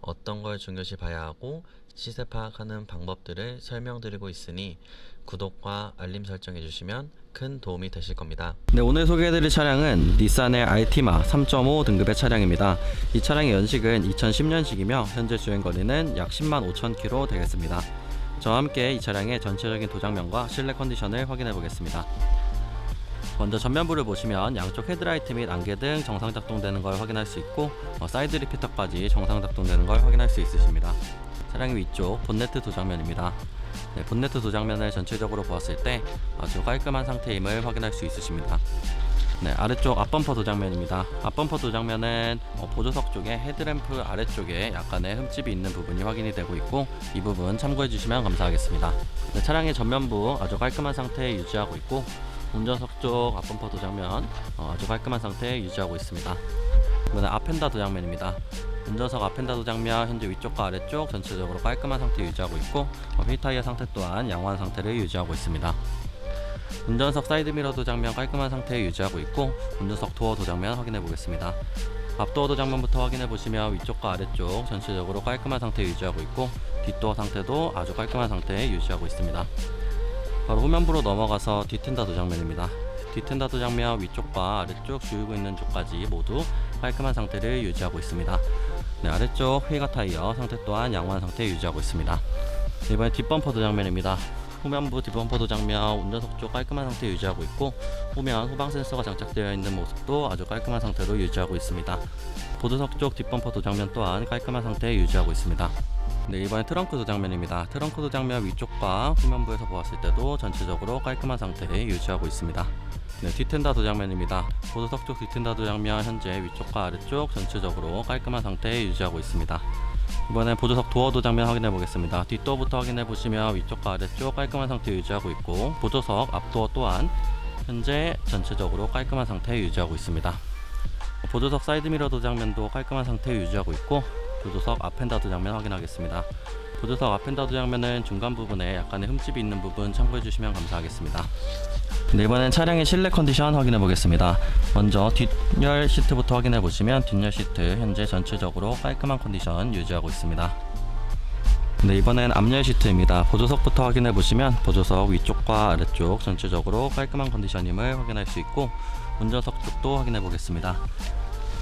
어떤 걸 중요시 봐야 하고 시세 파악하는 방법들을 설명드리고 있으니 구독과 알림 설정해 주시면 큰 도움이 되실 겁니다. 네, 오늘 소개해드릴 차량은 닛산의 알티마 3.5 등급의 차량입니다. 이 차량의 연식은 2010년식이며 현재 주행 거리는 약 10만 5천 킬로 되겠습니다. 저와 함께 이 차량의 전체적인 도장면과 실내 컨디션을 확인해 보겠습니다. 먼저 전면부를 보시면 양쪽 헤드라이트 및 안개 등 정상 작동되는 걸 확인할 수 있고 어, 사이드 리피터까지 정상 작동되는 걸 확인할 수 있으십니다. 차량의 위쪽 본네트 도장면입니다. 네, 본네트 도장면을 전체적으로 보았을 때 아주 깔끔한 상태임을 확인할 수 있으십니다. 네, 아래쪽 앞범퍼 도장면입니다. 앞범퍼 도장면은 어, 보조석 쪽에 헤드램프 아래쪽에 약간의 흠집이 있는 부분이 확인이 되고 있고 이 부분 참고해 주시면 감사하겠습니다. 네, 차량의 전면부 아주 깔끔한 상태에 유지하고 있고 운전석 쪽 앞범퍼 도장면 어, 아주 깔끔한 상태에 유지하고 있습니다. 이번에 앞펜다 도장면입니다. 운전석 앞펜다 도장면 현재 위쪽과 아래쪽 전체적으로 깔끔한 상태 유지하고 있고 어, 휠타이어 상태 또한 양호한 상태를 유지하고 있습니다. 운전석 사이드미러 도장면 깔끔한 상태에 유지하고 있고 운전석 도어 도장면 확인해 보겠습니다. 앞도어 도장면부터 확인해 보시면 위쪽과 아래쪽 전체적으로 깔끔한 상태에 유지하고 있고 뒷도어 상태도 아주 깔끔한 상태에 유지하고 있습니다. 바로 후면부로 넘어가서 뒷텐다 도장면입니다. 뒷텐다 도 장면 위쪽과 아래쪽 주유구 있는 쪽까지 모두 깔끔한 상태를 유지하고 있습니다. 네, 아래쪽 휠과 타이어 상태 또한 양호한 상태에 유지하고 있습니다. 네, 이번에 뒷범퍼 도장면입니다. 후면부 뒷범퍼 도장면 운전석 쪽 깔끔한 상태 유지하고 있고 후면 후방 센서가 장착되어 있는 모습도 아주 깔끔한 상태로 유지하고 있습니다. 보조석 쪽 뒷범퍼 도장면 또한 깔끔한 상태에 유지하고 있습니다. 네, 이번에 트렁크 도장면입니다. 트렁크 도장면 위쪽과 후면부에서 보았을 때도 전체적으로 깔끔한 상태에 유지하고 있습니다. 네, 뒷텐다 도 장면입니다. 보조석 쪽 뒷텐다 도 장면 현재 위쪽과 아래쪽 전체적으로 깔끔한 상태에 유지하고 있습니다. 이번엔 보조석 도어 도 장면 확인해 보겠습니다. 뒷도어부터 확인해 보시면 위쪽과 아래쪽 깔끔한 상태 유지하고 있고 보조석 앞도어 또한 현재 전체적으로 깔끔한 상태 유지하고 있습니다. 보조석 사이드미러 도장면도 깔끔한 상태 유지하고 있고 보조석 앞펜다 도장면 확인하겠습니다. 보조석 앞펜다 도장면은 중간 부분에 약간의 흠집이 있는 부분 참고해 주시면 감사하겠습니다. 네, 이번엔 차량의 실내 컨디션 확인해 보겠습니다. 먼저 뒷열 시트부터 확인해 보시면 뒷열 시트 현재 전체적으로 깔끔한 컨디션 유지하고 있습니다. 네, 이번엔 앞열 시트입니다. 보조석부터 확인해 보시면 보조석 위쪽과 아래쪽 전체적으로 깔끔한 컨디션임을 확인할 수 있고 운전석 쪽도 확인해 보겠습니다.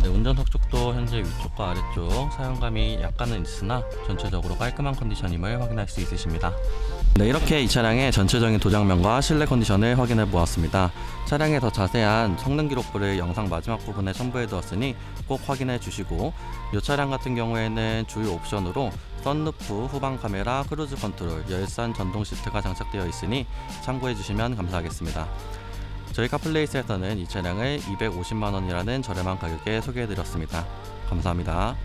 네, 운전석 쪽도 현재 위쪽과 아래쪽 사용감이 약간은 있으나 전체적으로 깔끔한 컨디션임을 확인할 수 있으십니다. 네, 이렇게 이 차량의 전체적인 도장면과 실내 컨디션을 확인해 보았습니다. 차량의 더 자세한 성능 기록부를 영상 마지막 부분에 첨부해 두었으니 꼭 확인해 주시고 이 차량 같은 경우에는 주요 옵션으로 썬루프, 후방 카메라, 크루즈 컨트롤, 열선 전동 시트가 장착되어 있으니 참고해 주시면 감사하겠습니다. 저희 카플레이스에서는 이 차량을 250만 원이라는 저렴한 가격에 소개해 드렸습니다. 감사합니다.